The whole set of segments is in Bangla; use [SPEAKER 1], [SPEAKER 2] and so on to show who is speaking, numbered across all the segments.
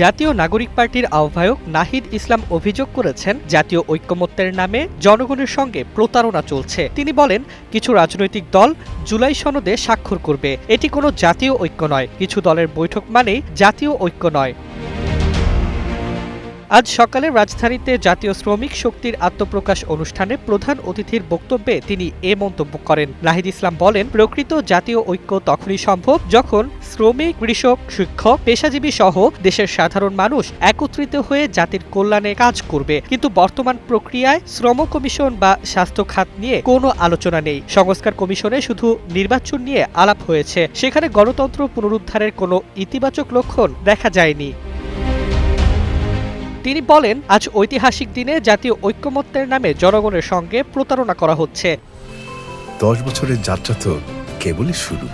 [SPEAKER 1] জাতীয় নাগরিক পার্টির আহ্বায়ক নাহিদ ইসলাম অভিযোগ করেছেন, জাতীয় ঐক্যমত্যের নামে জনগণের সঙ্গে প্রতারণা চলছে। তিনি বলেন, কিছু রাজনৈতিক দল জুলাই সনদে স্বাক্ষর করবে। এটি কোনো জাতীয় ঐক্য নয়। কিছু দলের বৈঠক মানেই জাতীয় ঐক্য নয়। আজ সকালে রাজধানীতে জাতীয় শ্রমিক শক্তির আত্মপ্রকাশ অনুষ্ঠানে প্রধান অতিথির বক্তব্যে তিনি এ মন্তব্য করেন। নাহিদ ইসলাম বলেন, প্রকৃত জাতীয় ঐক্য তখনই সম্ভব যখন শ্রমিক, কৃষক, শিক্ষক, পেশাজীবী সহ দেশের সাধারণ মানুষ একত্রিত হয়ে জাতির কল্যাণে কাজ করবে। কিন্তু বর্তমান প্রক্রিয়ায় শ্রম কমিশন বা স্বাস্থ্য খাত নিয়ে কোনো আলোচনা নেই। সংস্কার কমিশনে শুধু নির্বাচন নিয়ে আলাপ হয়েছে। সেখানে গণতন্ত্র পুনরুদ্ধারের কোনো ইতিবাচক লক্ষণ দেখা যায়নি। তিনি বলেন আজ ঐতিহাসিক দিনে জাতীয় ঐক্যমত্যের নামে জনগণের সঙ্গে প্রতারণা করা হচ্ছে।
[SPEAKER 2] দশ বছরের যাত্রা তো কেবলই শুরু।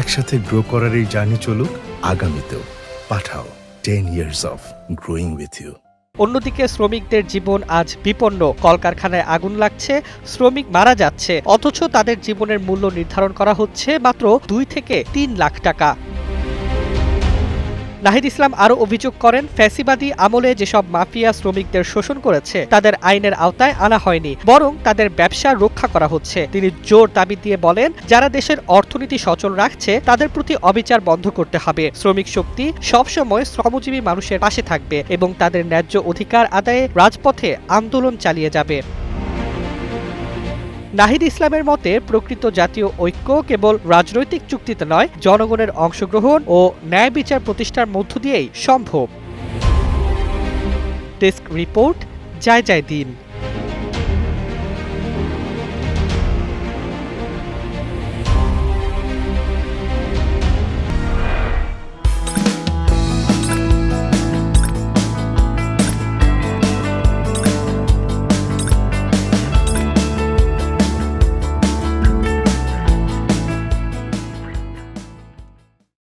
[SPEAKER 2] একসাথে গ্রো করার এই জার্নি চলুক আগামীতেও। Pathao ten years of growing with you
[SPEAKER 1] অন্যদিকে শ্রমিকদের জীবন আজ বিপন্ন। কলকারখানায় আগুন লাগছে শ্রমিক মারা যাচ্ছে। অথচ তাদের জীবনের মূল্য নির্ধারণ করা হচ্ছে মাত্র দুই থেকে তিন লাখ টাকা। নাহিদ ইসলাম আরও অভিযোগ করেন, ফ্যাসিবাদী আমলে যেসব মাফিয়া শ্রমিকদের শোষণ করেছে, তাদের আইনের আওতায় আনা হয়নি, বরং তাদের ব্যবসা রক্ষা করা হচ্ছে। তিনি জোর দাবি দিয়ে বলেন, যারা দেশের অর্থনীতি সচল রাখছে, তাদের প্রতি অবিচার বন্ধ করতে হবে। শ্রমিক শক্তি সবসময় শ্রমজীবী মানুষের পাশে থাকবে এবং তাদের ন্যায্য অধিকার আদায়ে রাজপথে আন্দোলন চালিয়ে যাবে। নাহিদ ইসলামের মতে, প্রকৃত জাতীয় ঐক্য কেবল রাজনৈতিক চুক্তিতে নয়, জনগণের অংশগ্রহণ ও ন্যায় বিচার প্রতিষ্ঠার মধ্য দিয়েই সম্ভব। ডেস্ক রিপোর্ট, জয় জয় দিন।